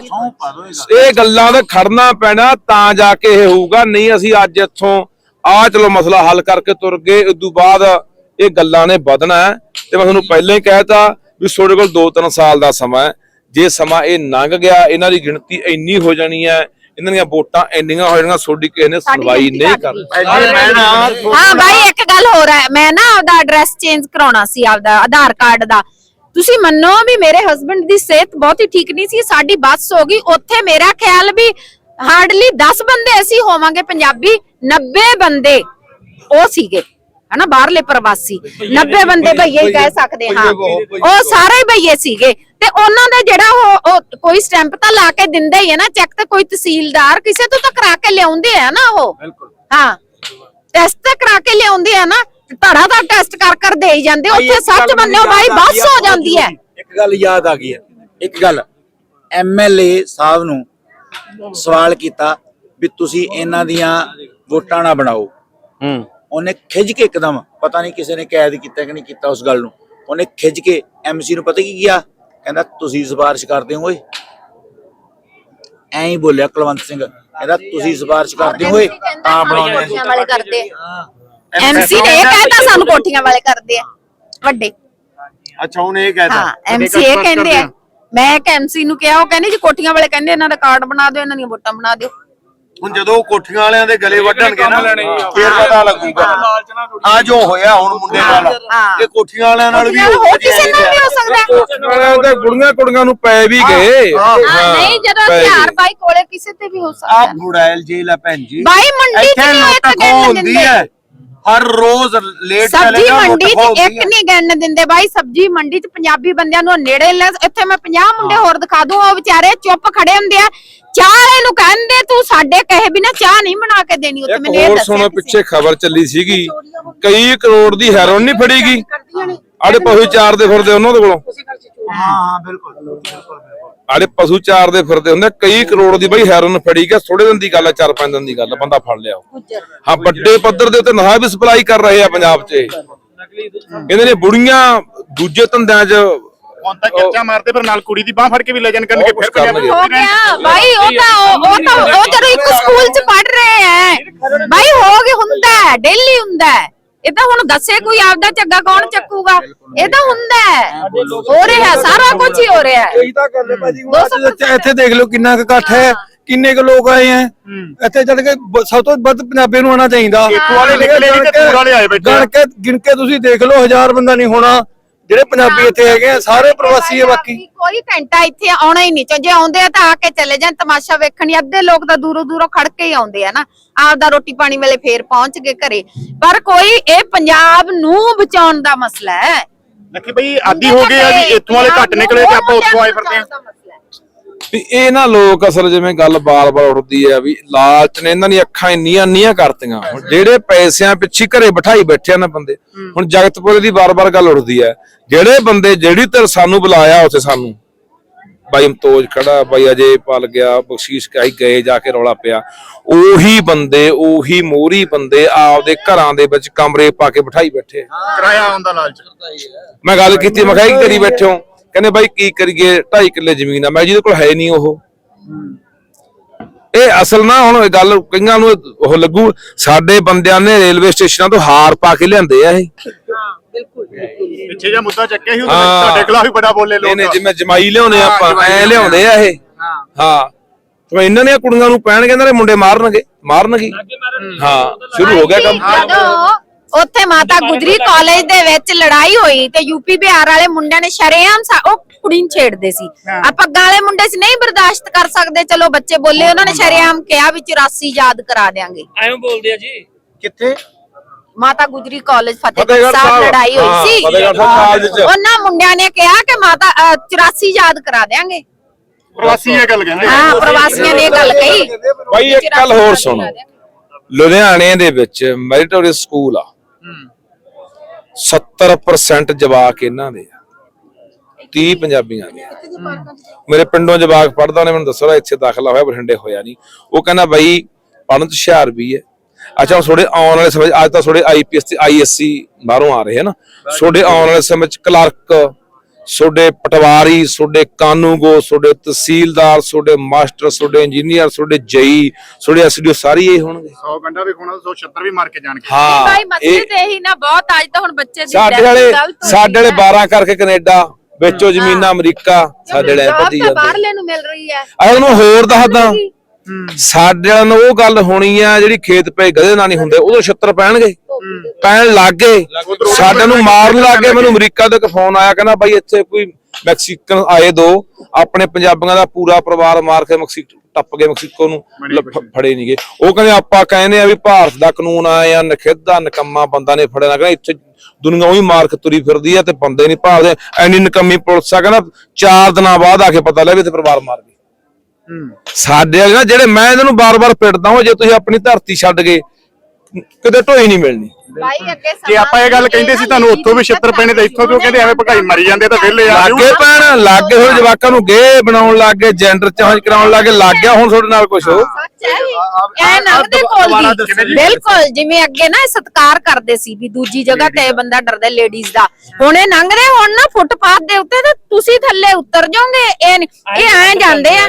Speaker 2: ਇਹ ਗੱਲਾਂ ਦਾ ਖੜਨਾ ਪੈਣਾ ਤਾਂ ਜਾ ਕੇ ਇਹ ਹੋਊਗਾ। ਨਹੀਂ ਅਸੀਂ ਅੱਜ ਇੱਥੋਂ ਆ ਚਲੋ ਮਸਲਾ ਹੱਲ ਕਰਕੇ ਤੁਰ ਗਏ ਉਸ ਤੋਂ ਬਾਅਦ ਇਹ ਗੱਲਾਂ ਨੇ ਵਧਣਾ ਹੈ। ਤੇ ਮੈਂ ਤੁਹਾਨੂੰ ਪਹਿਲਾਂ ਹੀ ਕਹਿਤਾ ਵੀ ਤੁਹਾਡੇ ਕੋਲ 2-3 ਸਾਲ ਦਾ ਸਮਾਂ ਹੈ। ਜੇ ਸਮਾਂ ਇਹ ਲੰਘ ਗਿਆ ਇਹਨਾਂ ਦੀ ਗਿਣਤੀ ਇੰਨੀ ਹੋ ਜਾਣੀ ਹੈ ਇਹਨਾਂ ਦੀਆਂ ਵੋਟਾਂ ਇੰਨੀਆਂ ਹੋ ਜਾਣੀਆਂ ਤੁਹਾਡੀ ਕਿਸੇ ਨੇ ਸੁਣਵਾਈ ਨਹੀਂ ਕਰਨੀ।
Speaker 4: ਨਾ
Speaker 1: ਹਾਂ ਬਾਈ ਇੱਕ ਗੱਲ ਹੋਰ ਹੈ। ਮੈਂ ਨਾ ਆਪਦਾ ਐਡਰੈਸ ਚੇਂਜ ਕਰਾਉਣਾ ਸੀ ਆਪਦਾ ਆਧਾਰ ਕਾਰਡ ਦਾ। ਤੁਸੀਂ ਮੰਨੋ ਵੀ ਮੇਰੇ ਹਸਬੰਡ ਦੀ ਸਿਹਤ ਬਹੁਤ ਹੀ ਠੀਕ ਨਹੀਂ ਸੀ ਸਾਡੀ ਬੱਸ ਹੋ ਗਈ। ਉੱਥੇ ਮੇਰਾ ਖਿਆਲ ਵੀ ਹਾਰਡਲੀ 10 ਬੰਦੇ ਅਸੀਂ ਹੋਵਾਂਗੇ ਪੰਜਾਬੀ 90 ਬੰਦੇ ਉਹ ਸੀਗੇ ਹਨਾ ਬਾਹਰਲੇ ਪ੍ਰਵਾਸੀ। 90 ਬੰਦੇ ਭਈਏ ਹੀ ਕਹਿ ਸਕਦੇ ਹਾਂ। ਉਹ ਸਾਰੇ ਭਈਏ ਸੀਗੇ। ਤੇ ਉਹਨਾਂ ਦਾ ਜਿਹੜਾ ਉਹ ਉਹ ਕੋਈ ਸਟੈਂਪ ਤਾਂ ਲਾ ਕੇ ਦਿੰਦੇ ਹੀ ਹੈ ਨਾ ਚੈੱਕ ਤੇ ਕੋਈ ਤਹਿਸੀਲਦਾਰ ਕਿਸੇ ਤੋਂ ਤਾਂ ਕਰਾ ਕੇ ਲਿਆਉਂਦੇ ਆ ਨਾ ਉਹ। ਹਾਂ। ਟੈਸਟ ਤਾਂ ਕਰਾ ਕੇ ਲਿਆਉਂਦੇ ਆ ਨਾ। ਧੜਾ ਦਾ ਟੈਸਟ ਕਰ ਕਰ ਦੇ ਹੀ ਜਾਂਦੇ ਉੱਥੇ ਸੱਚ ਮੰਨਿਓ ਬਾਈ ਬੱਸ ਹੋ ਜਾਂਦੀ ਹੈ।
Speaker 6: ਇੱਕ ਗੱਲ ਯਾਦ ਆ ਗਈ ਹੈ ਇੱਕ ਗੱਲ ਐਮਐਲਏ ਸਾਹਿਬ ਨੂੰ ਸਵਾਲ ਕੀਤਾ ਵੀ ਤੁਸੀਂ ਇਹਨਾਂ ਦੀਆਂ ਵੋਟਾਂ ਨਾ ਬਣਾਓ।
Speaker 2: ਹੂੰ।
Speaker 6: ਉਹਨੇ ਖਿੱਚ ਕੇ ਇੱਕਦਮ ਪਤਾ ਨਹੀਂ ਕਿਸੇ ਨੇ ਕੈਦ ਕੀਤਾ ਕਿ ਨਹੀਂ ਕੀਤਾ ਉਸ ਗੱਲ ਨੂੰ। ਉਹਨੇ ਖਿੱਚ ਕੇ ਐਮਸੀ ਨੂੰ ਪਤਾ ਕੀ ਕੀਤਾ ਕਹਿੰਦਾ ਤੁਸੀਂ ਸਿਫਾਰਿਸ਼ ਕਰਦੇ ਹੋ ਓਏ। ਐਂ ਹੀ ਬੋਲਿਆ ਕੁਲਵੰਤ ਸਿੰਘ। ਕਹਿੰਦਾ ਤੁਸੀਂ ਸਿਫਾਰਿਸ਼ ਕਰਦੇ ਹੋ ਓਏ ਤਾਂ ਬਣਾਉਣੇ ਆ।
Speaker 1: ਵਾਲੇ ਕਰਦੇ। ਐਮਸੀ ਨੇ ਇਹ ਕਹਿਤਾ ਸਾਨੂੰ ਕੋਠੀਆਂ ਵਾਲੇ ਕਰਦੇ ਆ ਵੱਡੇ।
Speaker 4: ਅੱਛਾ ਹੁਣ ਇਹ ਕਹਿਤਾ।
Speaker 1: ਹਾਂ ਐਮਸੀ ਇਹ ਕਹਿੰਦੇ ਆ। ਮੈਂ ਇੱਕ ਐਮਸੀ ਨੂੰ ਕਿਹਾ ਉਹ ਕਹਿੰਦੇ ਜੀ ਕੋਠੀਆਂ ਵਾਲੇ ਕਹਿੰਦੇ ਇਹਨਾਂ ਦਾ ਕਾਰਡ ਬਣਾ ਦਿਓ ਇਹਨਾਂ ਦੀਆਂ ਵੋਟਾਂ ਬਣਾ ਦਿਓ।
Speaker 4: ਹੁਣ ਜਦੋਂ ਕੋਠੀਆਂ ਵਾਲਿਆਂ ਦੇ ਗਲੇ ਵੱਢਣਗੇ ਨਾ। ਫੇਰ ਪਤਾ ਲੱਗੂਗਾ। ਆ ਜੋ ਹੋਇਆ ਹੁਣ ਮੁੰਡੇ ਨਾਲ
Speaker 1: ਹਾਂ।
Speaker 4: ਇਹ ਕੋਠੀਆਂ ਵਾਲਿਆਂ ਨਾਲ ਵੀ
Speaker 1: ਹੋਰ ਕਿਸੇ ਨਾਲ ਵੀ ਹੋ ਸਕਦਾ। ਹੈ।
Speaker 2: ਨਾਲੇ ਉਹਦੇ ਕੁੜੀਆਂ ਕੁੜੀਆਂ ਨੂੰ ਪੈ ਵੀ ਗਏ।
Speaker 4: ਹਾਂ,
Speaker 1: ਹਾਂ। ਨਹੀਂ ਜਦੋਂ। ਹਥਿਆਰ ਬਾਈ ਕੋਲੇ ਕਿਸੇ ਤੇ ਵੀ ਹੋ ਸਕਦਾ।
Speaker 4: ਆ
Speaker 1: ਹੈ।
Speaker 4: ਬੁੜੈਲ ਜੇਲ੍ਹ ਆ ਭੈਣ ਜੀ।
Speaker 1: ਬਾਈ ਮੰਡੀ ਚ ਨਹੀਂ
Speaker 4: ਖੋਹ
Speaker 1: ਗਿਣ
Speaker 4: ਹੁੰਦੀ ਹੈ। ਹਰ ਰੋਜ਼ ਲੇਟ ਚਲੇ
Speaker 1: ਸਬਜੀ ਮੰਡੀ ਚ ਇੱਕ। ਨਹੀਂ ਗਿਣਨ ਦਿੰਦੇ ਬਾਈ ਸਬਜੀ ਮੰਡੀ ਚ ਪੰਜਾਬੀ ਬੰਦਿਆਂ ਨੂੰ ਨੇੜੇ ਲੈ ਇੱਥੇ ਮੈਂ 50 ਮੁੰਡੇ ਹੋਰ ਦਿਖਾ ਦੂੰ ਉਹ ਵਿਚਾਰੇ ਚੁੱਪ ਖੜੇ ਹੁੰਦੇ ਆ। ਚਾਹ ਵਾਲੇ ਨੂੰ ਕਹਿੰਦੇ ਤੂੰ ਸਾਡੇ ਕਹੇ ਬਿਨਾ ਚਾਹ ਨਹੀਂ ਬਣਾ ਕੇ ਦੇਣੀ। ਉੱਥੇ ਮੈਨੂੰ ਇਹ
Speaker 2: ਹੋਰ
Speaker 1: ਦੱਸਿਆ
Speaker 2: ਸੁਣੋ ਪਿੱਛੇ ਖਬਰ ਚੱਲੀ ਸੀਗੀ ਕਈ ਕਰੋੜ ਦੀ ਹੈਰੋਇਨ ਨਹੀਂ ਫੜੀਗੀ ਆੜੇ ਪਸ਼ੂ ਚਾਰ ਦੇ ਫਿਰਦੇ ਉਹਨਾਂ ਦੇ ਕੋਲੋਂ।
Speaker 4: ਹਾਂ ਬਿਲਕੁਲ।
Speaker 2: ਆੜੇ ਪਸ਼ੂ ਚਾਰ ਦੇ ਫਿਰਦੇ ਹੁੰਦੇ ਕਈ ਕਰੋੜ ਦੀ ਬਈ ਹੈਰੋਇਨ ਫੜੀ ਗਿਆ ਥੋੜੇ ਦਿਨ ਦੀ ਗੱਲ ਹੈ ਚਾਰ ਪੰਜ ਦਿਨ ਦੀ ਗੱਲ ਹੈ ਬੰਦਾ ਫੜ ਲਿਆ ਉਹ। ਹਾਂ ਵੱਡੇ ਪੱਧਰ ਦੇ ਉੱਤੇ ਵੀ ਸਪਲਾਈ ਕਰ ਰਹੇ ਆ ਪੰਜਾਬ 'ਚ ਇਹ। ਕਹਿੰਦੇ ਨੇ ਬੁੜੀਆਂ ਦੂਜੇ ਧੰਦਿਆਂ 'ਚ
Speaker 3: ਹੁਣ ਤਾਂ ਚੱਚਾ ਮਾਰਦੇ ਫਿਰ ਨਾਲ ਕੁੜੀ ਦੀ ਬਾਹ ਫੜ ਕੇ ਵੀ ਲੈ ਜਾਣ ਕਰਨਗੇ ਫਿਰ
Speaker 2: ਕਰਨਗੇ।
Speaker 1: ਹੋ ਗਿਆ ਬਾਈ ਉਹ ਤਾਂ ਉਹ ਉਹ ਤਾਂ ਉਹ ਜਦੋਂ ਇੱਕ ਸਕੂਲ ਚ ਪੜ ਰਹੇ ਹੈ ਬਾਈ ਹੋ ਗਿਆ ਹੁੰਦਾ ਡੇਲੀ ਹੁੰਦਾ ਹੈ। ਇਹ ਤਾਂ ਹੁਣ ਦੱਸੇ ਕੋਈ ਆਪਦਾ ਝੱਗਾ ਕੌਣ ਚੱਕੂਗਾ? ਇਹ ਤਾਂ ਹੁੰਦਾ ਹੈ। ਹੋ ਰਿਹਾ ਸਾਰਾ ਕੁਝ ਹੀ ਹੋ ਰਿਹਾ ਹੈ।
Speaker 8: ਇਹੀ ਤਾਂ ਗੱਲ ਹੈ ਭਾਜੀ ਹੁਣ
Speaker 1: ਦੋ
Speaker 8: ਅੱਜ
Speaker 1: ਸੌ
Speaker 8: ਇੱਥੇ- ਇੱਥੇ ਦੇਖ ਲਓ ਕਿੰਨਾ ਕੁ ਇਕੱਠ ਹੈ ਕਿੰਨੇ ਕੁ ਲੋਕ ਆਏ ਹੈ। ਇੱਥੇ ਜਦ ਕਿ ਬ- ਸਭ ਤੋਂ ਵੱਧ ਪੰਜਾਬੀ ਨੂੰ ਆਉਣਾ ਚਾਹੀਦਾ।
Speaker 3: ਇੱਥੋਂ ਵਾਲੇ ਨਿਕਲੇ ਨਹੀਂ ਤੇ ਦੂਰ ਵਾਲੇ ਆਏ ਬੈਠੇ ਆ।
Speaker 8: ਗਣ ਕੇ ਗਿਣ ਕੇ ਤੁਸੀਂ ਦੇਖ ਲਓ ਹਜ਼ਾਰ ਬੰਦਾ ਨਹੀਂ ਹੋਣਾ। ਜਿਹੜੇ ਪੰਜਾਬੀ ਇੱਥੇ ਹੈਗੇ ਆ ਸਾਰੇ ਪ੍ਰਵਾਸੀ ਹੈ ਬਾਕੀ।
Speaker 1: ਕੋਈ ਘੰਟਾ ਇੱਥੇ ਆਉਣਾ ਹੀ ਨਹੀਂ ਚਾਹੀਦਾ ਜੇ ਆਉਂਦੇ ਆ ਤਾਂ ਆ ਕੇ ਚਲੇ ਜਾਣ ਤਮਾਸ਼ਾ ਵੇਖਣ ਹੀ ਅੱਧੇ ਲੋਕ ਤਾਂ ਦੂਰੋਂ ਦੂਰੋਂ ਖੜ ਕੇ ਹੀ ਆਉਂਦੇ ਆ ਨਾ ਆਪਦਾ ਰੋਟੀ ਪਾਣੀ ਵੇਲੇ ਫੇਰ ਪਹੁੰਚ ਗਏ ਘਰੇ। ਪਰ ਕੋਈ ਇਹ ਪੰਜਾਬ ਨੂੰ ਬਚਾਉਣ ਦਾ ਮਸਲਾ ਹੈ।
Speaker 3: ਦੇਖੀ ਬਈ ਆਦੀ ਹੋ ਗਏ ਆ ਜੀ ਇੱਥੋਂ ਵਾਲੇ ਘੱਟ ਨਿਕਲੇ ਤੇ ਆਪਾਂ ਉੱਥੋਂ ਆਏ ਫਿਰਦੇ ਆ
Speaker 2: ਵੀ ਇਹ ਨਾ ਲੋਕ ਅਸਲ ਜਿਵੇਂ ਗੱਲ ਬਾਰ-ਬਾਰ ਉੱਠਦੀ ਹੈ ਵੀ ਲਾਲਚ ਨੇ ਇਹਨਾਂ ਦੀਆਂ ਅੱਖਾਂ ਇੰਨੀਆਂ ਨੀਆਂ ਕਰਤੀਆਂ। ਹੁਣ ਜਿਹੜੇ ਪੈਸਿਆਂ ਪਿੱਛੇ ਘਰੇ ਬਿਠਾਈ ਬੈਠੇ ਆ ਨਾ ਬੰਦੇ ਹੁਣ ਜਗਤਪੁਰੇ ਦੀ ਬਾਰ-ਬਾਰ ਗੱਲ ਉੱਠਦੀ ਹੈ ਜਿਹੜੇ ਬੰਦੇ ਜਿਹੜੀ ਧਿਰ ਸਾਨੂੰ ਬੁਲਾਇਆ ਉੱਥੇ ਸਾਨੂੰ ਬਾਈ ਅਮਤੋਜ ਖੜਾ ਬਾਈ ਅਜੇ ਪਲ ਗਿਆ ਬਖਸ਼ੀਸ਼ ਕਾਈ ਗਏ ਜਾ ਕੇ ਰੌਲਾ ਪਿਆ ਉਹੀ ਬੰਦੇ ਉਹੀ ਮੋਰੀ ਬੰਦੇ ਆਪਦੇ ਘਰਾਂ ਦੇ ਵਿੱਚ ਕਮਰੇ ਪਾ ਕੇ ਬਿਠਾਈ ਬੈਠੇ ਆ।
Speaker 3: ਕਿਰਾਇਆ ਆਉਂਦਾ ਲਾਲਚ।
Speaker 2: ਮੈਂ ਗੱਲ ਕੀਤੀ ਮੈਂ ਕਿਹਾ ਕੀ ਕਰੀ ਬੈਠੇ ਹੋ? ਕਹਿੰਦੇ ਬਾਈ ਕੀ ਕਰੀਏ 2.5 ਕਿੱਲੇ ਜ਼ਮੀਨ ਆ। ਮੈਂ ਜਿਹਦੇ ਕੋਲ ਹੈ ਨਹੀਂ ਉਹ। ਇਹ ਅਸਲ ਨਾ ਹੁਣ ਇਹ ਗੱਲ ਕਈਆਂ ਨੂੰ ਉਹ ਲੱਗੂ ਸਾਡੇ ਬੰਦਿਆਂ ਨੇ ਰੇਲਵੇ ਸਟੇਸ਼ਨਾਂ ਤੋਂ ਹਾਰ ਪਾ ਕੇ ਲਿਆਂਦੇ ਆ ਇਹ।
Speaker 3: ਪਿੱਛੇ ਜਿਹਾ ਮੁੱਦਾ ਚੱਕਿਆ ਸੀ। ਤੁਹਾਡੇ ਖਿਲਾਫ ਵੀ ਬੜਾ ਬੋਲੇ ਲੋਕ
Speaker 2: ਨਹੀਂ ਜਿਵੇਂ ਜਮਾਈ ਲਿਆਉਂਦੇ ਆ ਆਪਾਂ ਐ ਲਿਆਉਂਦੇ ਆ। ਇਹ। ਹਾਂ। ਤੇ ਇਹਨਾਂ ਨੇ ਕੁੜੀਆਂ ਨੂੰ ਪੈਣਗੇ ਇਹਨਾਂ ਦੇ ਮੁੰਡੇ ਮਾਰਨਗੇ ਮਾਰਨਗੇ। ਹਾਂ ਸ਼ੁਰੂ ਹੋ ਗਿਆ ਕੰਮ।
Speaker 1: ਉੱਥੇ ਮਾਤਾ ਗੁਜਰੀ ਕਾਲਜ ਦੇ ਵਿੱਚ ਲੜਾਈ ਹੋਈ ਤੇ ਯੂਪੀ ਬਿਹਾਰ ਵਾਲੇ ਮੁੰਡਿਆਂ ਨੇ ਸ਼ਰੇਆਮ ਸਾ- ਉਹ ਕੁੜੀ ਨੂੰ ਛੇੜਦੇ ਸੀ। ਆ ਪੱਗਾਂ ਵਾਲੇ ਮੁੰਡੇ ਸੀ ਨਹੀਂ ਬਰਦਾਸ਼ਤ ਕਰ ਸਕਦੇ ਚਲੋ ਬੱਚੇ ਬੋਲੇ ਉਹਨਾਂ ਨੇ ਸ਼ਰੇਆਮ ਕਿਹਾ ਵੀ 84 ਯਾਦ ਕਰਾ ਦੇਾਂਗੇ
Speaker 5: ਐਵੇਂ ਬੋਲਦੇ ਆ ਜੀ।
Speaker 4: ਕਿੱਥੇ?
Speaker 1: ਮਾਤਾ ਗੁਜਰੀ ਕਾਲਜ ਫਤਿਹਗੜ੍ਹ ਸਾਹਿਬ। ਲੜਾਈ ਹੋਈ ਸੀ। ਉਹਨਾਂ ਮੁੰਡਿਆਂ ਨੇ ਕਿਹਾ ਕਿ ਮਾਤਾ ਅ, 84 ਯਾਦ ਕਰਾ ਦੇਾਂਗੇ
Speaker 3: ਪ੍ਰਵਾਸੀ ਇਹ ਗੱਲ ਕਹਿੰਦੇ
Speaker 1: ਹਾਂ ਪ੍ਰਵਾਸੀਆਂ ਨੇ ਇਹ ਗੱਲ ਕਹੀ।
Speaker 2: ਬਾਈ ਇੱਕ ਗੱਲ ਹੋਰ ਸੁਣੋ। ਲੁਧਿਆਣੇ ਦੇ ਵਿੱਚ ਮੈਰੀਟੋਰੀਅਸ ਸਕੂਲ ਆ। 70% ਜਵਾਕ ਇਹਨਾਂ ਦੇ ਆ। 30 ਪੰਜਾਬੀਆਂ ਦੇ। ਮੇਰੇ ਪਿੰਡੋਂ ਜਵਾਕ ਪੜਦਾ ਉਹਨੇ ਮੈਨੂੰ ਦੱਸਿਆ ਇੱਥੇ ਦਾਖਲਾ ਹੋਇਆ ਬਠਿੰਡੇ ਹੋਇਆ ਨਹੀਂ। ਉਹ ਕਹਿੰਦਾ ਬਾਈ ਪੜਨ ਚ ਹੁਸ਼ਿਆਰ ਵੀ ਹੈ। ਅੱਛਾ ਥੋੜੇ ਆਉਣ ਵਾਲੇ ਸਮੇਂ ਅੱਜ ਤਾਂ ਥੋੜੇ ਆਈਪੀਐਸ ਤੇ ਆਈਐਸਸੀ ਬਾਹਰੋਂ ਆ ਰਹੇ ਹਨ ਥੋੜੇ ਆਉਣ ਵਾਲੇ ਸਮੇਂ ਚ ਕਲਰਕ ਤੁਹਾਡੇ ਪਟਵਾਰੀ ਤੁਹਾਡੇ ਕਾਨੂੰਗੋ ਤੁਹਾਡੇ ਤਹਿਸੀਲਦਾਰ ਤੁਹਾਡੇ ਮਾਸਟਰ ਤੁਹਾਡੇ ਇੰਜੀਨੀਅਰ ਤੁਹਾਡੇ ਜਈ ਤੁਹਾਡੇ ਐਸਡੀਓ ਸਾਰੇ ਇਹ ਹੋਣਗੇ।
Speaker 3: 100 ਗੰਡਾ ਵੀ ਖੋਣਾ 176 ਵੀ ਮਾਰ ਕੇ ਜਾਣਗੇ।
Speaker 2: ਹਾਂ
Speaker 1: ਭਾਈ ਮਸਲੇ ਤੇ ਇਹੀ ਨਾ ਬਹੁਤ ਅੱਜ ਤਾਂ ਹੁਣ ਬੱਚੇ ਦੀ
Speaker 2: ਸਾਡੇ ਵਾਲੇ ਸਾਡੇ ਵਾਲੇ
Speaker 1: ਹੈ।
Speaker 2: 12 ਕਰਕੇ ਕੈਨੇਡਾ ਵਿੱਚੋਂ ਜ਼ਮੀਨਾਂ ਅਮਰੀਕਾ ਸਾਡੇ ਵਾਲੇ
Speaker 1: Job
Speaker 2: ਭੱਜੀ ਜਾਂਦੇ
Speaker 1: ਬਾਹਰਲੇ ਨੂੰ ਮਿਲ ਰਹੀ ਹੈ।
Speaker 2: ਅਗਰ ਨੂੰ ਹੋਰ ਦੱਸਦਾ ਸਾਡੇ ਵਾਲਿਆਂ ਨੂੰ ਉਹ ਗੱਲ ਹੋਣੀ ਆ ਜਿਹੜੀ ਖੇਤ ਪਏ ਗਧੇ ਨਾਲ ਨਹੀਂ ਹੁੰਦੇ ਉਦੋਂ 76 ਪੈਣਗੇ। ਪੈਣ ਲੱਗ ਗਏ। ਸਾਡੇ ਨੂੰ ਮਾਰਨ ਲੱਗ ਮੈਨੂੰ ਅਮਰੀਕਾ ਤੋਂ ਇੱਕ ਫੋਨ ਆਇਆ ਕਹਿੰਦਾ ਬਾਈ ਇੱਥੇ ਕੋਈ ਮੈਕਸੀਕਨ ਆਏ ਦੋ ਆਪਣੇ ਪੰਜਾਬੀਆਂ ਦਾ ਪੂਰਾ ਪਰਿਵਾਰ ਮਾਰ ਕੇ ਮੈਕਸੀਕੋ ਟੱਪ ਗਏ ਮੈਕਸੀਕੋ ਨੂੰ ਫੜੇ ਨਹੀਂਗੇ ਉਹ ਕਹਿੰਦੇ ਆਪਾਂ ਕਹਿੰਦੇ ਆ ਵੀ ਭਾਰਤ ਦਾ ਕਾਨੂੰਨ ਆਇਆ ਨਖਿੱਧਾ ਨਕੰਮਾ ਬੰਦਾ ਨੇ ਫੜਿਆ। ਨਾ ਕਹਿੰਦਾ ਇੱਥੇ ਦੁਨੀਆ ਉਹੀ ਮਾਰ ਕੇ ਤੁਰੀ ਫਿਰਦੀ ਆ ਤੇ ਬੰਦੇ ਨਹੀਂ ਭਾਲਦੇ। ਐਨੀ ਨਕੰਮੀ ਪੁਲਿਸ ਆ ਕਹਿੰਦਾ ਚਾਰ ਦਿਨਾਂ ਬਾਅਦ ਆ ਕੇ ਪਤਾ ਲੱਗਾ ਵੀ ਇੱਥੇ ਪਰਿਵਾਰ ਮਾਰ ਗਏ। ਸਾਡੇ ਵਾਲੇ ਨਾ ਜਿਹੜੇ ਮੈਂ ਇਹਨਾਂ ਨੂੰ ਬਾਰ-ਬਾਰ ਪਿੱਟਦਾ ਹਾਂ ਜੇ ਤੁਸੀਂ ਆਪਣੀ ਧਰਤੀ ਛੱਡ ਗਏ ਕਿਤੇ ਢੋਈ ਨਹੀਂ ਮਿਲਣੀ।
Speaker 1: ਅੱਗੇ
Speaker 3: ਜੇ ਆਪਾਂ ਇਹ ਗੱਲ ਕਹਿੰਦੇ ਸੀ ਤੁਹਾਨੂੰ ਉੱਥੋਂ ਵੀ 76 ਪੈਣੇ ਤੇ ਇੱਥੋਂ ਕਿਉਂ ਕਹਿੰਦੇ? ਐਵੇਂ ਭਗਾਈ ਮਰੀ ਜਾਂਦੇ ਤਾਂ ਵਿਹਲੇ ਆ
Speaker 2: ਲਾਗੇ ਪੈਣ ਲਾਗੇ ਹੋਏ ਜਵਾਕਾਂ ਨੂੰ ਗੇ ਬਣਾਉਣ ਲੱਗ ਗਏ ਜੈਂਡਰ ਚੇਂਜ ਕਰਾਉਣ ਲੱਗ ਗਏ ਲੱਗ ਗਿਆ ਹੁਣ ਤੁਹਾਡੇ ਨਾਲ ਕੁਝ ਹੋ
Speaker 1: ਨੰਗਦੇ ਕੋਲ ਦੀ ਬਿਲਕੁਲ ਜਿਵੇਂ ਅੱਗੇ ਨਾ ਸਤਕਾਰ ਕਰਦੇ ਸੀ ਵੀ ਦੂਜੀ ਜਗ੍ਹਾ ਤੇ ਇਹ ਬੰਦਾ ਡਰਦਾ ਲੇਡੀਜ਼ ਦਾ। ਹੁਣ ਇਹ ਲੰਘਦੇ ਹੁਣ ਨਾ ਫੁੱਟਪਾਥ ਦੇ ਉੱਤੇ ਤੇ ਤੁਸੀਂ ਥੱਲੇ ਉਤਰ ਜਾਓਗੇ ਇਹ ਇਹ ਐ ਜਾਂਦੇ ਆ।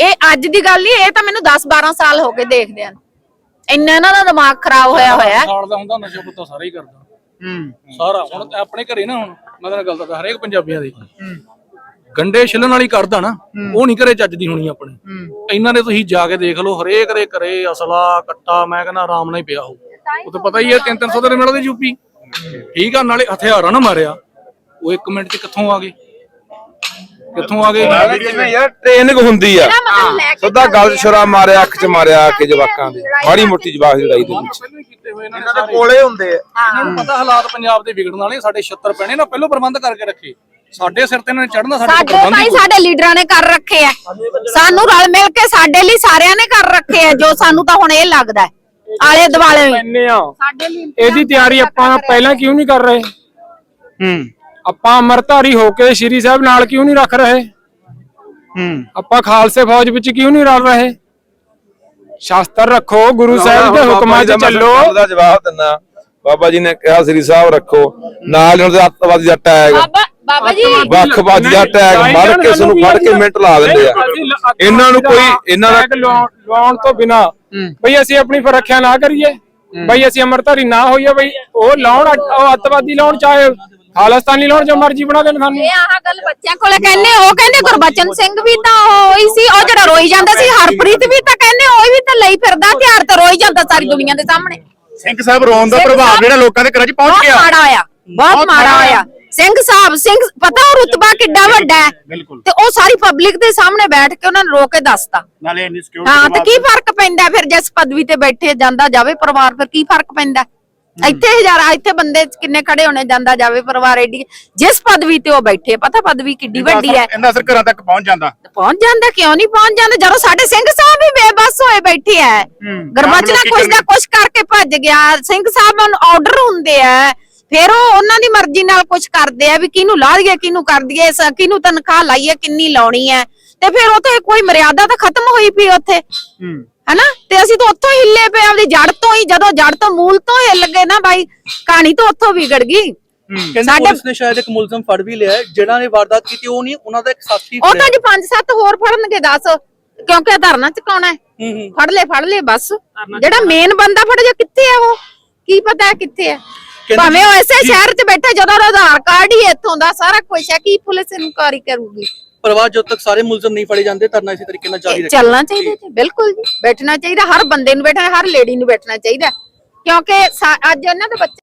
Speaker 1: ਇਹ ਅੱਜ ਦੀ ਗੱਲ ਨਹੀਂ ਇਹ ਤਾਂ ਮੈਨੂੰ 10 12 ਸਾਲ ਹੋ ਗਏ ਦੇਖਦੇ ਆ ਇੰਨਾ ਇਹਨਾਂ ਦਾ ਦਿਮਾਗ ਖਰਾਬ ਹੋਇਆ ਹੋਇਆ ਹੈ।
Speaker 7: ਸਾਲ ਦਾ ਹੁੰਦਾ ਨਸ਼ਾ ਪੱਤਾ ਸਾਰਾ ਹੀ ਕਰਦਾ।
Speaker 3: ਹੂੰ।
Speaker 7: ਸਾਰਾ ਹੁਣ ਤਾਂ ਆਪਣੇ ਘਰੇ ਨਾ ਹੁਣ ਮੈਂ ਤਾਂ ਗੱਲ ਦੱਸਦਾ ਹਰੇਕ ਪੰਜਾਬੀਆਂ ਦੀ। ਗੰਡੇ ਛਿੱਲਣ ਵਾਲੀ ਕਰਦਾ ਨਾ ਉਹ ਨਹੀਂ ਘਰੇ ਚੱਜਦੀ ਹੋਣੀ ਆਪਣੇ। ਇਹਨਾਂ ਨੇ ਤੁਸੀਂ ਜਾ ਕੇ ਦੇਖ ਲਓ ਹਰੇਕ ਦੇ ਘਰੇ ਅਸਲਾ ਕੱਟਾ ਮੈਂ ਕਹਿੰਦਾ ਆਰਾਮ ਨਾਲ ਹੀ ਪਿਆ ਹੋ ਉਹ ਤਾਂ ਪਤਾ ਹੀ ਹੈ 3-300 ਦੇ ਮਿਲਦੇ ਯੂਪੀ ਠੀਕ ਆ ਨਾਲੇ ਹਥਿਆਰਾਂ ਨਾਲ ਮਾਰਿਆ। ਉਹ 1 ਮਿੰਟ ਚ ਕਿੱਥੋਂ ਆ ਗਏ? ਕਿੱਥੋਂ ਆ ਗਏ?
Speaker 2: ਜਿਵੇਂ ਯਾਰ? ਟ੍ਰੇਨਿੰਗ ਹੁੰਦੀ ਆ। ਸਿੱਧਾ ਗਲ ਛੁਰਾ ਮਾਰਿਆ ਅੱਖ 'ਚ ਮਾਰਿਆ ਆ ਕੇ ਜਵਾਕਾਂ ਦੇ। ਮਾੜੀ ਮੋਟੀ ਜਵਾਕ ਦੀ ਲੜਾਈ ਦੇ ਵਿੱਚ।
Speaker 7: ਪਹਿਲਾਂ ਹੀ ਕੀਤੇ ਹੋਏ ਇਹਨਾਂ ਨੇ
Speaker 4: ਇਹਨਾਂ ਦੇ
Speaker 7: ਸਾਰੇ।
Speaker 4: ਕੋਲੇ ਹੁੰਦੇ ਆ।
Speaker 7: ਇਹਨਾਂ ਨੂੰ ਪਤਾ ਹਾਲਾਤ ਪੰਜਾਬ ਦੇ ਵਿਗੜਨ ਵਾਲੇ ਸਾਡੇ 76 ਪੈਣੇ ਨਾ ਪਹਿਲਾਂ ਪ੍ਰਬੰਧ ਕਰਕੇ ਰੱਖੇ। ਸਾਡੇ ਸਿਰ ਤੇ ਇਹਨਾਂ ਨੇ ਚੜਨਾ ਸਾਡੇ
Speaker 1: ਸਾਡੇ ਭਾਈ ਸਾਡੇ ਲੀਡਰਾਂ ਨੇ ਕਰ ਰੱਖੇ ਆ। ਸਾਨੂੰ ਰਲ ਮਿਲ ਕੇ ਸਾਡੇ ਲਈ ਸਾਰਿਆਂ ਨੇ ਕਰ ਰੱਖੇ ਆ ਜੋ ਸਾਨੂੰ ਤਾਂ ਹੁਣ ਇਹ ਲੱਗਦਾ ਆਲੇ ਦੁਆਲੇ ਵੀ।
Speaker 9: ਪੈਨੇ ਆ।
Speaker 1: ਸਾਡੇ ਲਈ
Speaker 9: ਇਹਦੀ ਤਿਆਰੀ ਆਪਾਂ ਪਹਿਲਾਂ ਕਿਉਂ ਨਹੀਂ ਕਰ ਰਹੇ?
Speaker 3: ਹੂੰ।
Speaker 9: ਆਪਾਂ ਅਮਰਧਾਰੀ ਹੋ ਕੇ ਸ਼੍ਰੀ ਸਾਹਿਬ ਨਾਲ ਕਿਉਂ ਨਹੀਂ ਰੱਖ ਰਹੇ?
Speaker 3: ਹੂੰ।
Speaker 9: ਆਪਾਂ ਖਾਲਸੇ ਫੌਜ ਵਿੱਚ ਕਿਉਂ ਨਹੀਂ ਰਲ ਰਹੇ? ਸ਼ਾਸਤਰ ਰੱਖੋ ਗੁਰੂ ਸਾਹਿਬ ਦੇ ਹੁਕਮਾਂ 'ਚ ਚੱਲੋ।
Speaker 2: ਦਾ ਜਵਾਬ ਦਿੰਦਾ। ਬਾਬਾ ਜੀ ਨੇ ਕਿਹਾ ਸ੍ਰੀ ਸਾਹਿਬ ਰੱਖੋ। ਨਾਲ ਉਹਨਾਂ ਦੇ ਅੱਤਵਾਦੀ ਦਾ ਟੈਗ।
Speaker 1: ਬਾਬਾ ਬਾਬਾ ਜੀ।
Speaker 2: ਵੱਖਵਾਦੀ ਦਾ ਟੈਗ। ਮੜ ਕੇ ਸਾਨੂੰ ਫੜ ਕੇ ਮਿੰਟ ਲਾ ਦਿੰਦੇ ਆ। ਇਹਨਾਂ ਨੂੰ ਕੋਈ ਇਹਨਾਂ ਦਾ
Speaker 9: ਲਾਉਣ ਤੋਂ ਬਿਨਾ ਬਈ ਅਸੀਂ ਆਪਣੀ ਫਰੱਖਿਆ ਨਾ ਕਰੀਏ। ਬਈ ਅਸੀਂ ਅਮਰਧਾਰੀ ਨਾ ਹੋਈਏ ਬਈ ਉਹ ਲਾਉਣ ਉਹ ਅੱਤਵਾਦੀ ਲਾਉਣ ਚਾਹੇ ਖਾਲਸਤਾਨੀ ਲਾਉਣ ਜੋ ਮਰਜ਼ੀ ਬਣਾ ਦੇਣ ਸਾਨੂੰ।
Speaker 1: ਇਹ ਆਹ ਗੱਲ ਬੱਚਿਆਂ ਕੋਲੇ ਕਹਿੰਦੇ ਉਹ ਕਹਿੰਦੇ ਗੁਰਬਚਨ ਸਿੰਘ ਵੀ ਤਾਂ ਉਹ ਹੀ ਸੀ ਉਹ ਜਿਹੜਾ ਰੋਈ ਜਾਂਦਾ ਸੀ ਹਰਪ੍ਰੀਤ ਵੀ ਤਾਂ ਕਹਿੰਦੇ ਉਹ ਵੀ ਤਾਂ ਲਈ ਫਿਰਦਾ ਹਥਿਆਰ ਤੇ ਰੋਈ ਜਾਂਦਾ ਸਾਰੀ ਦੁਨੀਆ ਦੇ ਸਾਹਮਣੇ।
Speaker 3: ਸਿੰਘ ਸਾਹਿਬ ਰੋਣ ਦਾ
Speaker 1: ਸਿੰਘ
Speaker 3: ਪ੍ਰਭਾਵ
Speaker 1: ਸਾਹਿਬ
Speaker 3: ਜਿਹੜਾ ਲੋਕਾਂ ਦੇ ਘਰਾਂ 'ਚ ਪਹੁੰਚ
Speaker 1: ਬਹੁਤ
Speaker 3: ਗਿਆ।
Speaker 1: ਮਾੜਾ ਹੋਇਆ ਬਹੁਤ
Speaker 3: ਬਹੁਤ
Speaker 1: ਮਾੜਾ
Speaker 3: ਮਾੜਾ।
Speaker 1: ਹੋਇਆ। ਸਿੰਘ ਸਾਹਿਬ ਸਿੰਘ ਪਤਾ ਉਹ ਰੁਤਬਾ ਕਿੱਡਾ ਵੱਡਾ ਹੈ?
Speaker 3: ਬਿਲਕੁਲ
Speaker 1: ਤੇ ਉਹ ਸਾਰੀ ਪਬਲਿਕ ਦੇ ਸਾਹਮਣੇ ਬੈਠ ਕੇ ਉਹਨਾਂ ਨੂੰ ਰੋ ਕੇ ਦੱਸਤਾ।
Speaker 3: ਨਾਲੇ ਇੰਨੀ ਸਿਕਿਉਰਿਟੀ
Speaker 1: ਹਾਂ ਤੇ ਕੀ ਫ਼ਰਕ ਪੈਂਦਾ ਫਿਰ ਜਿਸ ਪਦਵੀ ਤੇ ਬੈਠੇ ਜਾਂਦਾ ਜਾਵੇ ਪਰਿਵਾਰ ਫਿਰ ਕੀ ਫ਼ਰਕ ਪੈਂਦਾ? ਇੱਥੇ ਹਜ਼ਾਰਾਂ ਇੱਥੇ ਬੰਦੇ ਕਿੰਨੇ ਖੜੇ ਹੋਣੇ ਜਾਂਦਾ ਜਾਵੇ ਪਰਿਵਾਰ ਏਡੀ। ਜਿਸ ਪਦਵੀ ਤੇ ਉਹ ਬੈਠੇ ਪਤਾ ਪਦਵੀ ਕਿੱਡੀ ਵੱਡੀ ਹੈ?
Speaker 3: ਇਹਦਾ ਅਸਰ ਘਰਾਂ ਤੱਕ ਪਹੁੰਚ ਜਾਂਦਾ।
Speaker 1: ਪਹੁੰਚ ਜਾਂਦਾ ਕਿਉਂ ਨਹੀਂ ਪਹੁੰਚ ਜਾਂਦਾ? ਜਦੋਂ ਸਾਡੇ ਸਿੰਘ ਸਾਹਿਬ ਵੀ ਬੇਬਸ ਹੋਏ ਬੈਠੇ ਐ ਗਰਬਚਨਾ ਕੁਛ ਦਾ ਕੁਛ ਕਰਕੇ ਭੱਜ ਗਿਆ ਸਿੰਘ ਸਾਹਿਬ ਨੂੰ ਆਰਡਰ ਹੁੰਦੇ ਆ ਫਿਰ ਉਹ ਉਹਨਾਂ ਦੀ ਮਰਜ਼ੀ ਨਾਲ ਕੁਛ ਕਰਦੇ ਆ ਵੀ ਕਿਹਨੂੰ ਲਾ ਦਈਏ ਕਿਹਨੂੰ ਕਰ ਦਈਏ ਕਿਹਨੂੰ ਤਨਖਾਹ ਲਾਈਏ ਕਿੰਨੀ ਲਾਉਣੀ ਹੈ। ਤੇ ਫਿਰ ਉਹ ਤੇ ਕੋਈ ਮਰਿਆਦਾ ਤਾਂ ਖਤਮ ਹੋਈ ਪਈ ਉੱਥੇ। ਹਨਾ? ਤੇ ਅਸੀਂ ਤਾਂ ਉੱਥੋਂ ਹੀ ਹਿੱਲੇ ਪਏ ਆਪਦੀ ਜੜ ਤੋਂ ਹੀ ਜਦੋਂ ਜੜ ਤੋਂ ਮੂਲ ਤੋਂ ਹਿੱਲ ਗਏ ਨਾ ਬਾਈ ਕਹਾਣੀ ਤਾਂ ਉੱਥੋਂ ਵਿਗੜ ਗਈ। ਸਾਡੇ-
Speaker 10: ਪੁਲਿਸ ਨੇ ਸ਼ਾਇਦ ਇੱਕ ਮੁਲਜ਼ਮ ਫੜ ਵੀ ਲਿਆ ਜਿਨ੍ਹਾਂ ਨੇ ਵਾਰਦਾਤ ਕੀਤੀ ਉਹ ਨਹੀਂ ਉਹਨਾਂ ਦਾ ਇੱਕ ਸਾਥੀ
Speaker 1: ਉਹ। ਤਾਂ ਜੀ ਪੰਜ ਸੱਤ ਹੋਰ ਫੜਨਗੇ ਦੱਸ ਕਿਉਂਕਿ ਧਰਨਾ ਚਕਾਉਣਾ ਹੈ। ਫੜ ਲੈ ਫੜ ਲੈ ਬਸ। ਜਿਹੜਾ ਮੇਨ ਬੰਦਾ ਫੜ ਜਾ ਕਿੱਥੇ ਹੈ ਉਹ? ਕੀ ਪਤਾ ਹੈ ਕਿੱਥੇ ਹੈ ਭਾਵੇਂ ਉਹ ਐਸੇ ਸ਼ਹਿਰ 'ਚ ਬੈਠਾ ਜਦੋਂ ਉਹਦਾ ਆਧਾਰ ਕਾਰਡ ਹੀ ਇੱਥੋਂ ਦਾ ਸਾਰਾ ਕੁਝ ਹੈ ਕੀ ਪੁਲਿਸ ਇਨਕੁਆਰੀ ਕਰੂਗੀ?
Speaker 10: ਪਰਿਵਾਰ ਜਦ ਤੱਕ ਸਾਰੇ ਮੁਲਜ਼ਮ ਨਹੀਂ ਫੜੇ ਜਾਂਦੇ ਧਰਨਾ ਇਸੇ ਤਰੀਕੇ ਨਾਲ ਜਾਰੀ ਰੱਖੇਗਾ
Speaker 1: ਚੱਲਣਾ ਚਾਹੀਦਾ ਜੀ ਬਿਲਕੁਲ ਜੀ। ਬੈਠਣਾ ਚਾਹੀਦਾ ਹਰ ਬੰਦੇ ਨੂੰ ਬੈਠਣਾ ਹਰ ਲੇਡੀ ਨੂੰ ਬੈਠਣਾ ਚਾਹੀਦਾ। ਕਿਉਂਕਿ ਸਾ- ਅੱਜ ਇਹਨਾਂ ਦੇ ਬੱਚੇ